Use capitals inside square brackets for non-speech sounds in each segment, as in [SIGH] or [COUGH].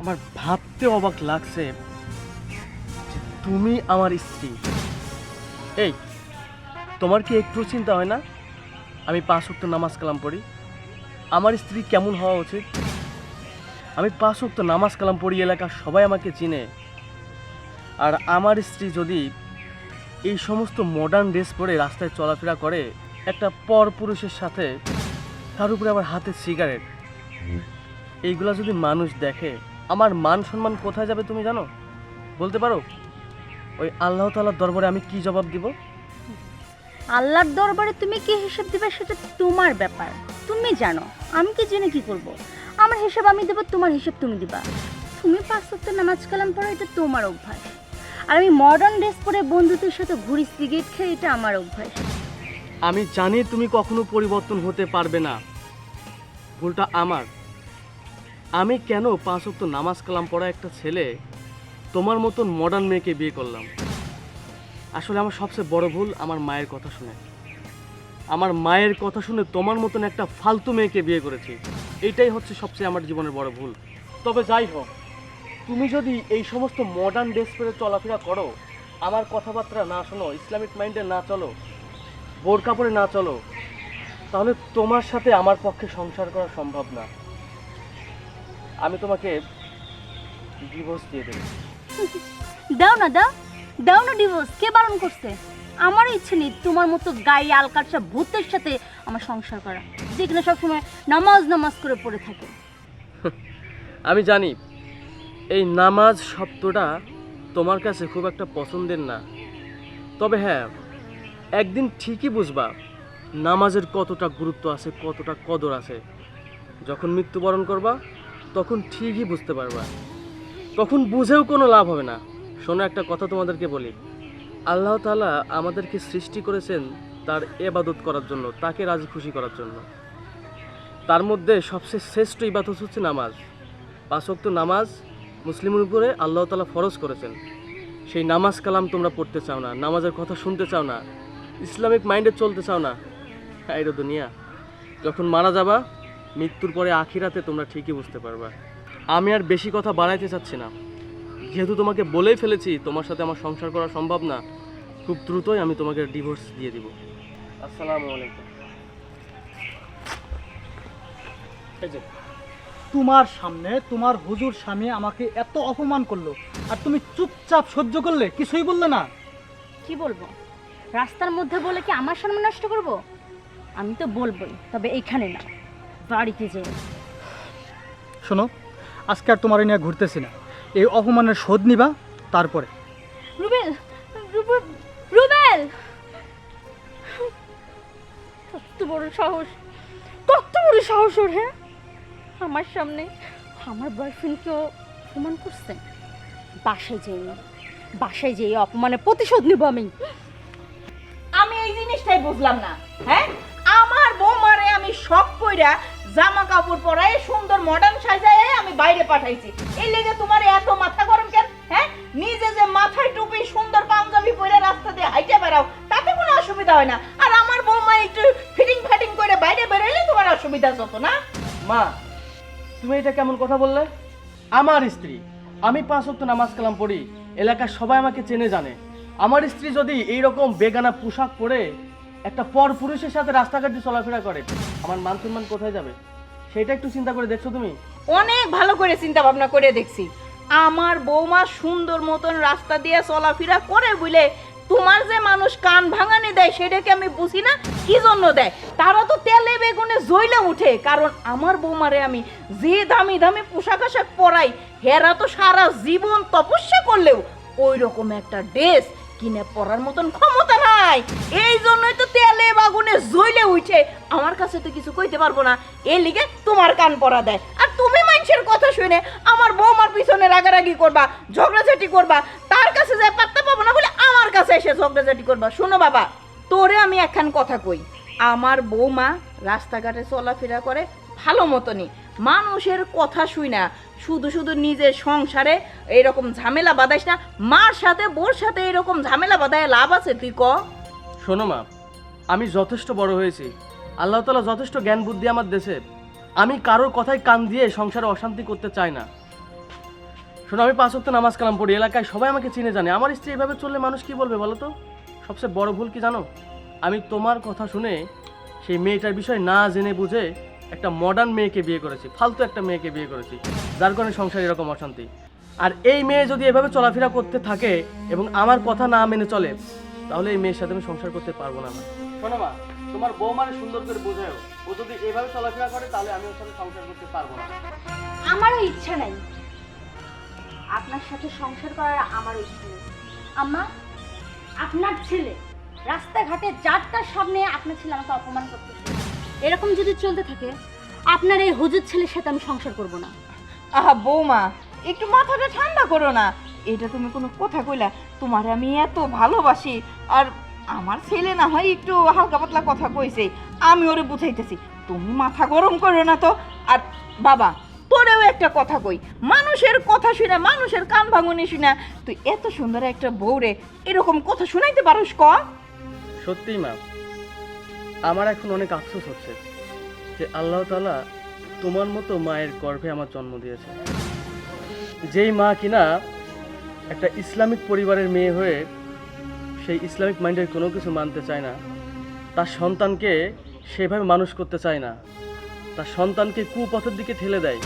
আমার ভাবতে অবাক লাগছে তুমি আমার স্ত্রী। এই, তোমার কি একটু চিন্তা হয় না? আমি পাঁচ ওয়াক্ত নামাজ কালাম পড়ি। আমার স্ত্রী কেমন হওয়া উচিত? আমি পাঁচ ওয়াক্ত নামাজ কালাম পড়ি এলাকার সবাই আমাকে চিনে। আর আমার স্ত্রী যদি এই সমস্ত মডার্ন ড্রেস পরে রাস্তায় চলাফেরা করে, একটা পর পুরুষের সাথে, তার উপরে আবার হাতে সিগারেট এইগুলা যদি মানুষ দেখে আমার মান সম্মান কোথায় যাবে তুমি জানো? বলতে পারো? ওই আল্লাহ তালার দরবারে আমি কি জবাব দিব? আল্লাহর দরবারে তুমি কি হিসাব দিবে সেটা তোমার ব্যাপার। তুমি জানো আমি কি জেনে কি করব? আমার হিসাব আমি দেবো তোমার হিসাব তুমি দিবা। তুমি পাঁচ সপ্তাহ নামাজ কালাম পড়ো এটা তোমার অভ্যাস। আর আমি মডার্ন ড্রেস পরে বন্ধুদের সাথে ঘুরি সিগারেট খেয়ে এটা আমার অভ্যাস। আমি জানি তুমি কখনো পরিবর্তন হতে পারবে না। ভুলটা আমার। আমি কেন পাঁচ ওয়াক্ত নামাজ কালাম পড়া একটা ছেলে তোমার মতন মডার্ন মেয়েকে বিয়ে করলাম? আসলে আমার সবচেয়ে বড় ভুল আমার মায়ের কথা শুনে। আমার মায়ের কথা শুনে তোমার মতন একটা ফালতু মেয়েকে বিয়ে করেছি। এইটাই হচ্ছে সবচেয়ে আমার জীবনের বড় ভুল। তবে যাই হোক, তুমি যদি এই সমস্ত মডার্ন ড্রেস পরে চলাফেরা করো, আমার কথাবার্তা না শোনো ইসলামিক মাইন্ডে না চলো, বোরকা পরে না চলো, তাহলে তোমার সাথে আমার পক্ষে সংসার করা সম্ভব না। আমি তোমাকে ডিভোর্স দিয়ে দেবো। দাও না দাও। দাও না ডিভোর্স কে বারণ করছে? আমার ইচ্ছে নেই তোমার মতো গায়ে আলকাটসা ভূতের সাথে আমার সংসার করা। যে কিনা সবসময় নামাজ নামাজ করে পড়ে থাকে। আমি জানি এই নামাজ শব্দটা তোমার কাছে খুব একটা পছন্দের না। তবে হ্যাঁ একদিন ঠিকই বুঝবা নামাজের কতটা গুরুত্ব আছে কতটা কদর আছে। যখন মৃত্যুবরণ করবা তখন ঠিকই বুঝতে পারবা। তখন বুঝেও কোনো লাভ হবে না। শোনো, একটা কথা তোমাদেরকে বলি। আল্লাহ তালা আমাদেরকে সৃষ্টি করেছেন তার এবাদত করার জন্য, তাকে রাজি খুশি করার জন্য। তার মধ্যে সবচেয়ে শ্রেষ্ঠ ইবাদত হচ্ছে নামাজ। পাঁচ ওয়াক্ত নামাজ মুসলিমের উপরে আল্লাহ তালা ফরজ করেছেন। সেই নামাজ কালাম তোমরা পড়তে চাও না, নামাজের কথা শুনতে চাও না, ইসলামিক মাইন্ডে চলতে চাও না। এই দুনিয়া, যখন মারা যাবা মৃত্যুর পরে আখিরাতে তোমরা ঠিকই বুঝতে পারবা। আমি আর বেশি কথা বাড়াইতে চাচ্ছি না। যেহেতু তোমাকে বলেই ফেলেছি তোমার সাথে আমার সংসার করা সম্ভব না খুব দ্রুতই আমি তোমাকে ডিভোর্স দিয়ে দিব। আসসালামু আলাইকুম। এই যে তোমার সামনে তোমার হুজুর স্বামী আমাকে এত অপমান করল আর তুমি চুপচাপ সহ্য করলে কিছুই বললে না। কি বলব? রাস্তার মধ্যে বলে কি আমার সম্মান নষ্ট করব? আমি তো বলবোই তবে এখানে না। বাড়িতে যে শোনো আজকে আর তোমার নিয়ে ঘুরতেছি না। এই অপমানের শোধ নিবা তারপরে। রুবেল রুবেল রুবেল! কত বড় সাহস কত বড় সাহস ওর হ্যাঁ? আমার সামনে আমার বয়ফ্রেন্ডকেও অপমান করছে? বাসায় যাই না বাসায় যেয়ে অপমানের প্রতিশোধ নিব আমি। আমি এই জিনিসটাই বুঝলাম না হ্যাঁ? আমি শখ কইরা জামা কাপড় পরাই সুন্দর মডার্ন সাজায় আমি বাইরে পাঠাইছি। এই লেগে তোমার এত মাথা গরম কেন? হ্যাঁ? নিজে যে মাথায় টুপি সুন্দর পাঞ্জাবি পরে রাস্তা দিয়ে হাইটে বেড়াও, তাতে কোনো অসুবিধা হয় না। আর আমার বৌমা একটু ফিটিং ফাটিং করে বাইরে বেরোলে তোমার অসুবিধা যত না। মা, তুমি এটা কেমন কথা বললে? আমার স্ত্রী, আমি পাঁচ ওয়াক্ত নামাজ কালাম পড়ি, এলাকার সবাই আমাকে চেনে জানে। আমার স্ত্রী যদি এই রকম বেগানা পোশাক পরে একটা পর পুরুষের সাথে রাস্তাঘাটে চলাফেরা করে। আমার মান সম্মান কোথায় যাবে? সেটা একটু চিন্তা করে দেখছ তুমি? অনেক ভালো করে চিন্তা ভাবনা করে দেখছি। আমার বৌমা সুন্দর মতন রাস্তা দিয়ে চলাফেরা করে বলে তোমার যে মানুষ কান ভাঙানি দেয়, সেটাকে আমি বুঝি না, কি জন্য দেয়? তারা তো তেলে বেগুনে জ্বলে উঠে। কারণ আমার বৌমারে আমি যে দামি দামি পোশাক আশাক পরাই, হেরা তো সারা জীবন তপস্যা করলেও ওই রকম একটা ড্রেস কিনে পড়ার মতন ক্ষমতা নাই। এই জন্যই তো তেলে বাগুনে জইলে উঠে আমার কাছে তো কিছু কইতে পারব না। এর লিগে তোমার কান পড়া দেয়। আর তুমি মানুষের কথা শুনে আমার বৌমার পিছনে রাগারাগি করবা, ঝগড়াঝাটি করবা। তার কাছে যায় পাত্তা পাবো না বলে আমার কাছে এসে ঝগড়াঝাটি করবা। শোনো বাবা, তোরে আমি একখান কথা কই। আমার বৌমা রাস্তাঘাটে চলাফেরা করে ভালো মতনই। মানুষের কথা শুই না। শুধু শুধু নিজের সংসারে এইরকম ঝামেলা বাঁধাইস না, মার সাথে, বোর সাথে এরকম ঝামেলা বাঁধায় লাভ আছে, তুই ক? শোনো মা, আমি যথেষ্ট বড় হয়েছি। আল্লাহ তালা যথেষ্ট জ্ঞান বুদ্ধি আমার দেশে আমি কারোর কথায় কান দিয়ে সংসারে অশান্তি করতে চাই না। শোনো, আমি পাঁচ ওয়াক্ত নামাজ কালাম পড়ি। এলাকায় সবাই আমাকে চিনে জানে। আমার স্ত্রী এভাবে চললে মানুষ কি বলবে বলো তো? সবচেয়ে বড় ভুল কি জানো? আমি তোমার কথা শুনে সেই মেয়েটার বিষয় না জেনে বুঝে একটা মডার্ন মেয়েকে বিয়ে করেছি। ফালতু একটা মেয়েকে বিয়ে করেছি। যার কারণে সংসার এরকম অশান্তি। আর এই মেয়ে যদি এভাবে চলাফেরা করতে থাকে এবং আমার কথা না মেনে চলে, তাহলে এই মেয়ের সাথে আমি সংসার করতে পারব না শোনো মা, তোমার বউ মানে সুন্দর করে বোঝায় ও যদি এভাবে চলাফেরা করে, তাহলে আমি ওর সাথে সংসার করতে পারব না। আমারও ইচ্ছা নাই। আপনার সাথে সংসার করার আমারও ইচ্ছা নেই। আম্মা, আপনার ছেলে রাস্তাঘাটে যারটার সামনে আপনার ছেলে আমাকে অপমান করতেছে এরকম যদি চলতে থাকে, আপনার এই হুজুর ছেলের সাথে আমি সংসার করব না। আহা, বৌমা, একটু মাথাটা ঠান্ডা করো না। এটা তুমি কোনো কথা কইলা, তোমার আমি এত ভালোবাসি, আর আমার ছেলে না হয় একটু হালকা পাতলা কথা কইছে, আমি ওরে বুঝাইতেছি, তুমি মাথা গরম করো না তো। আর বাবা, তোরেও একটা কথা কই, মানুষের কথা শুনে, মানুষের কান ভাঙনি শুনে, তুই এত সুন্দর একটা বউরে এরকম কথা শুনাইতে পারোস ক? সত্যিই মা, আমার এখন অনেক আফসোস হচ্ছে যে আল্লাহ তাআলা তোমার মতো মায়ের গর্ভে আমার জন্ম দিয়েছে। যেই মা কিনা একটা ইসলামিক পরিবারের মেয়ে হয়ে সেই ইসলামিক মাইন্ডের কোনো কিছু মানতে চায় না, তার সন্তানকে সেভাবে মানুষ করতে চায় না, তার সন্তানকে কুপথের দিকে ঠেলে দেয়,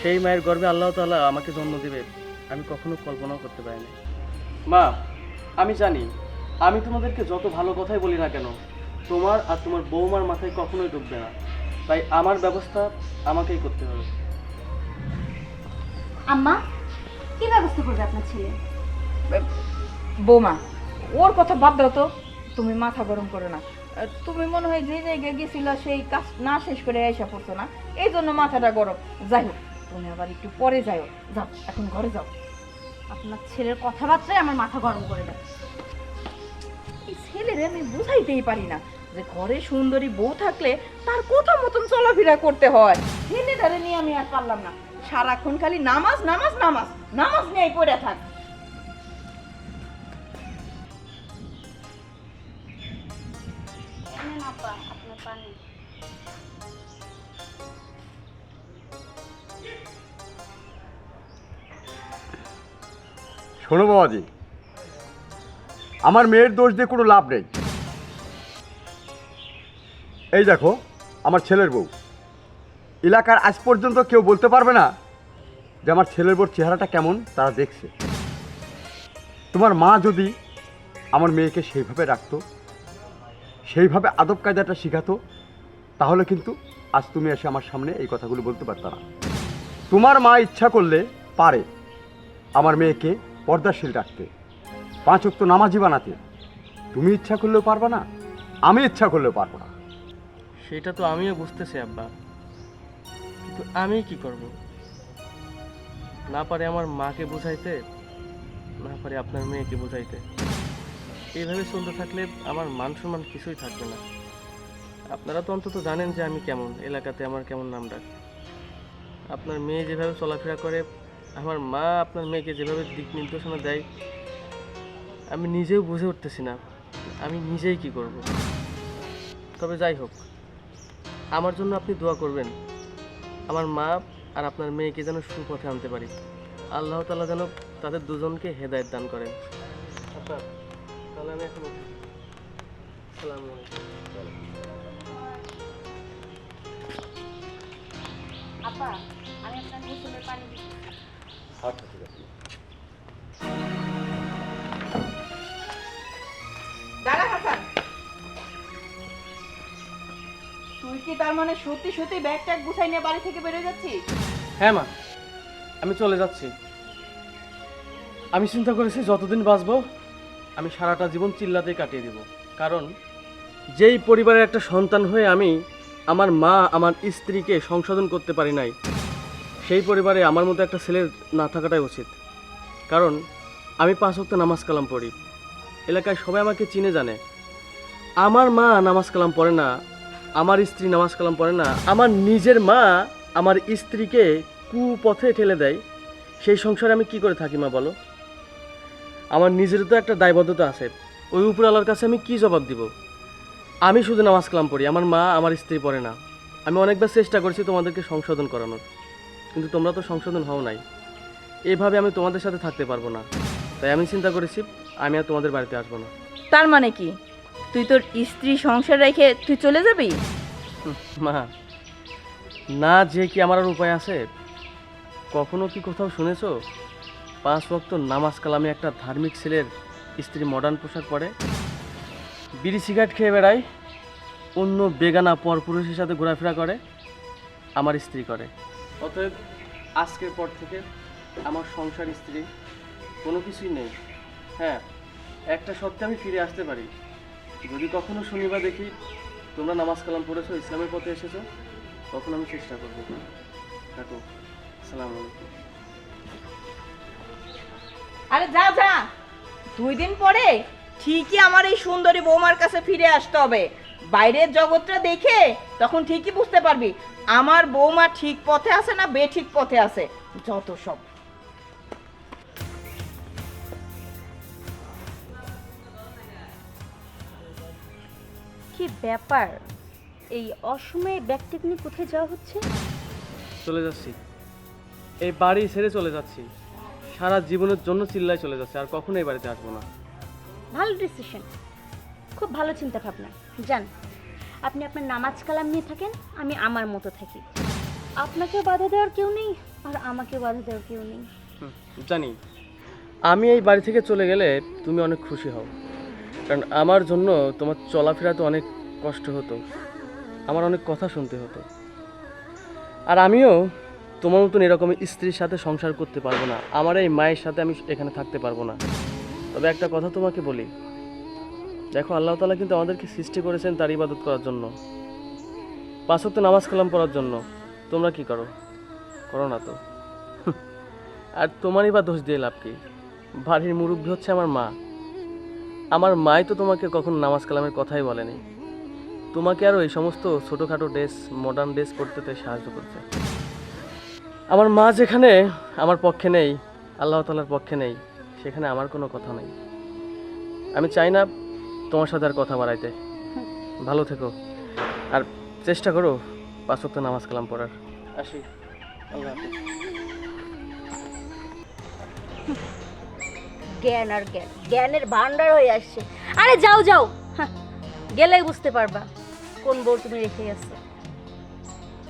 সেই মায়ের গর্ভে আল্লাহ তাআলা আমাকে জন্ম দেবে, আমি কখনো কল্পনাও করতে পারিনি। মা, আমি জানি, আমি তোমাদেরকে যত ভালো কথাই বলি না কেন, তোমার আর তোমার বৌমার মাথায় কখনোই ঢুকবে না। তাই আমার ব্যবস্থা আমাকেই করতে হবে। আম্মা কি ব্যবস্থা করবে আপনার ছেলে? বৌমা ওর কথা বাদ দাও তো। তুমি মাথা গরম করো না। তুমি মনে হয় যে জায়গায় গেছিল সেই কাজ না শেষ করে এসে পড়ছো না। এই জন্য মাথাটা গরম। যাই হোক তুমি আবার একটু পরে যাও যাও এখন ঘরে যাও। আপনার ছেলের কথাবার্তায় আমার মাথা গরম করে দেয়। এই ছেলেরে আমি বুঝাইতেই পারি না। যে ঘরে সুন্দরী বউ থাকলে তার কথা মতন চলাফেরা করতে হয়। ছেলেটারে নিয়ে আমি আর পারলাম না। সারাক্ষণ খালি নামাজ নামাজ নামাজ নামাজ নিয়ে পড়ে থাক। শোনো বাবাজি আমার মেয়ের দোষ দিয়ে কোনো লাভ নেই। এই দেখো, আমার ছেলের বউ। এলাকার আজ পর্যন্ত কেউ বলতে পারবে না যে আমার ছেলের বউর চেহারাটা কেমন, তারা দেখছে। তোমার মা যদি আমার মেয়েকে সেইভাবে রাখতো, সেইভাবে আদব কায়দাটা শেখাতো, তাহলে কিন্তু আজ তুমি এসে আমার সামনে এই কথাগুলো বলতে পারত না। তোমার মা ইচ্ছা করলে পারে আমার মেয়েকে পর্দাশীল রাখতে, পাঁচ অক্ত নামাজি বানাতে। তুমি ইচ্ছা করলেও পারবা না, আমি ইচ্ছা করলেও পারব না। সেটা তো আমিও বুঝতেছি, আব্বা। কিন্তু আমি কি করব? না পারে আমার মাকে বোঝাইতে, না পারে আপনার মেয়েকে বোঝাইতে। এইভাবে চলতে থাকলে আমার মান সম্মান কিছুই থাকবে না। আপনারা তো অন্তত জানেন যে আমি কেমন, এলাকাতে আমার কেমন নাম ডাক। আপনার মেয়ে যেভাবে চলাফেরা করে, আমার মা আপনার মেয়েকে যেভাবে দিক নির্দেশনা দেয়, আমি নিজেও বুঝে উঠতেছি না, আমি নিজেই কি করব। তবে যাই হোক আমার জন্য আপনি দোয়া করবেন। আমার মা আর আপনার মেয়েকে যেন সুপথে আনতে পারি। আল্লাহ তালা যেন তাদের দুজনকে হেদায়েত দান করেন। আচ্ছা তাহলে আমি এখন আসসালামু আলাইকুম। আপা আমি আপনার গোসলের পানি দিচ্ছি। আচ্ছা ঠিক আছে। কি তার মানে সত্যি সত্যি ব্যাগ ট্যাগ গুছাই নিয়ে বাড়ি থেকে বেরিয়ে যাচ্ছিস? হ্যাঁ মা। আমি চলে যাচ্ছি। আমি চিন্তা করেছি যতদিন বাঁচবো, আমি সারাটা জীবন চিল্লাতেই কাটিয়ে দেব। কারণ যেই পরিবারের একটা সন্তান হয়ে আমি আমার মা, আমার স্ত্রীকে সংশোধন করতে পারি নাই, সেই পরিবারে আমার মতো একটা ছেলের না থাকাটাই উচিত। কারণ আমি পাঁচ ওয়াক্ত নামাজ কালাম পড়ি। এলাকায় সবাই আমাকে চিনে জানে। আমার মা নামাজ কালাম পড়ে না আমার স্ত্রী নামাজ কালাম পড়ে না, আমার নিজের মা আমার স্ত্রীকে কুপথে ঠেলে দেয়। সেই সংসারে আমি কি করে থাকি মা, বলো? আমার নিজের তো একটা দায়বদ্ধতা আছে। ওই উপরওয়ালার কাছে আমি কি জবাব দিব? আমি শুধু নামাজ কালাম পড়ি, আমার মা আমার স্ত্রী পড়ে না। আমি অনেকবার চেষ্টা করেছি তোমাদেরকে সংশোধন করানোর, কিন্তু তোমরা তো সংশোধন হও নাই। এভাবে আমি তোমাদের সাথে থাকতে পারব না। তাই আমি চিন্তা করেছি, আমি আর তোমাদের বাড়িতে আসব না। তার মানে কি? তুই তোর স্ত্রী সংসার রেখে তুই চলে যাবি? মা, না যে কি আমার আর উপায় আছে? কখনো কি কোথাও শুনেছো? পাঁচ ওয়াক্ত নামাজ কালামে একটা ধার্মিক ছেলের স্ত্রী মডার্ন পোশাক পরে? বিড়ি সিগারেট খেয়ে বেড়ায়? অন্য বেগানা পরপুরুষের সাথে ঘোরাফেরা করে? আমার স্ত্রী করে। অতএব আজকের পর থেকে আমার সংসার স্ত্রী কোনো কিছুই নেই। হ্যাঁ একটা সত্যি আমি ফিরে আসতে পারি। যদি কখনো শনিবার দেখি তোমরা নামাজ কালাম পড়েছো, ইসলামের পথে এসেছ, তখন আমি চেষ্টা করব। থাকো আলাইকুম। আরে যা যা। দুই দিন পরে ঠিকই আমার এই সুন্দরী বৌমার কাছে ফিরে আসতে হবে। বাইরের জগৎটা দেখে তখন ঠিকই বুঝতে পারবি, আমার বৌমা ঠিক পথে আছে না বেঠিক পথে আছে, যত সব। কি ব্যাপার? এই অসময়ে ব্যাগটি নিয়ে কোথায় যাওয়া হচ্ছে? চলে যাচ্ছি। এই বাড়ি ছেড়ে চলে যাচ্ছি। সারা জীবনের জন্য চিল্লায় চলে যাচ্ছে আর কখনো এই বাড়িতে আসব না। ভালো ডিসিশন খুব ভালো চিন্তা ভাবনা যান আপনি আপনার নামাজ কালাম নিয়ে থাকেন আমি আমার মতো থাকি। আপনাকেও বাধা দেওয়ার কেউ নেই আর আমাকেও বাধা দেওয়ার কেউ নেই। হুম, জানি। আমি এই বাড়ি থেকে চলে গেলে তুমি অনেক খুশি হও। কারণ আমার জন্য তোমার চলাফেরা তো অনেক কষ্ট হতো। আমার অনেক কথা শুনতে হতো। আর আমিও তোমার মতন এরকম স্ত্রীর সাথে সংসার করতে পারব না। আমার এই মায়ের সাথে আমি এখানে থাকতে পারব না। তবে একটা কথা তোমাকে বলি। দেখো, আল্লাহ তালা কিন্তু আমাদেরকে সৃষ্টি করেছেন তার ইবাদত করার জন্য। পাঁচক নামাজ কালাম পড়ার জন্য। তোমরা কি করো? করো না তো। [LAUGHS] আর তোমারই বা দোষ দিয়ে লাভ কি? বাড়ির মুরব্বী হচ্ছে আমার মা। আমার মাই তো তোমাকে কখনো নামাজ কালামের কথাই বলেনি। তোমাকে আরও এই সমস্ত ছোটোখাটো ড্রেস মডার্ন ড্রেস তাই সাহায্য করছে। আমার মা যেখানে আমার পক্ষে নেই আল্লাহ তালার পক্ষে নেই সেখানে আমার কোনো কথা নেই। আমি চাই না তোমার সাথে আর কথা বাড়াইতে। ভালো থেকো। আর চেষ্টা করো পাঁচ ওয়াক্ত নামাজ কালাম পড়ার। আসি। আল্লাহ জ্ঞান আর জ্ঞান। জ্ঞানের ভান্ডার হয়ে আসছে। আরে যাও যাও। হাহ, গেলেই বুঝতে পারবা কোন বউ তুমি রেখে গেছো।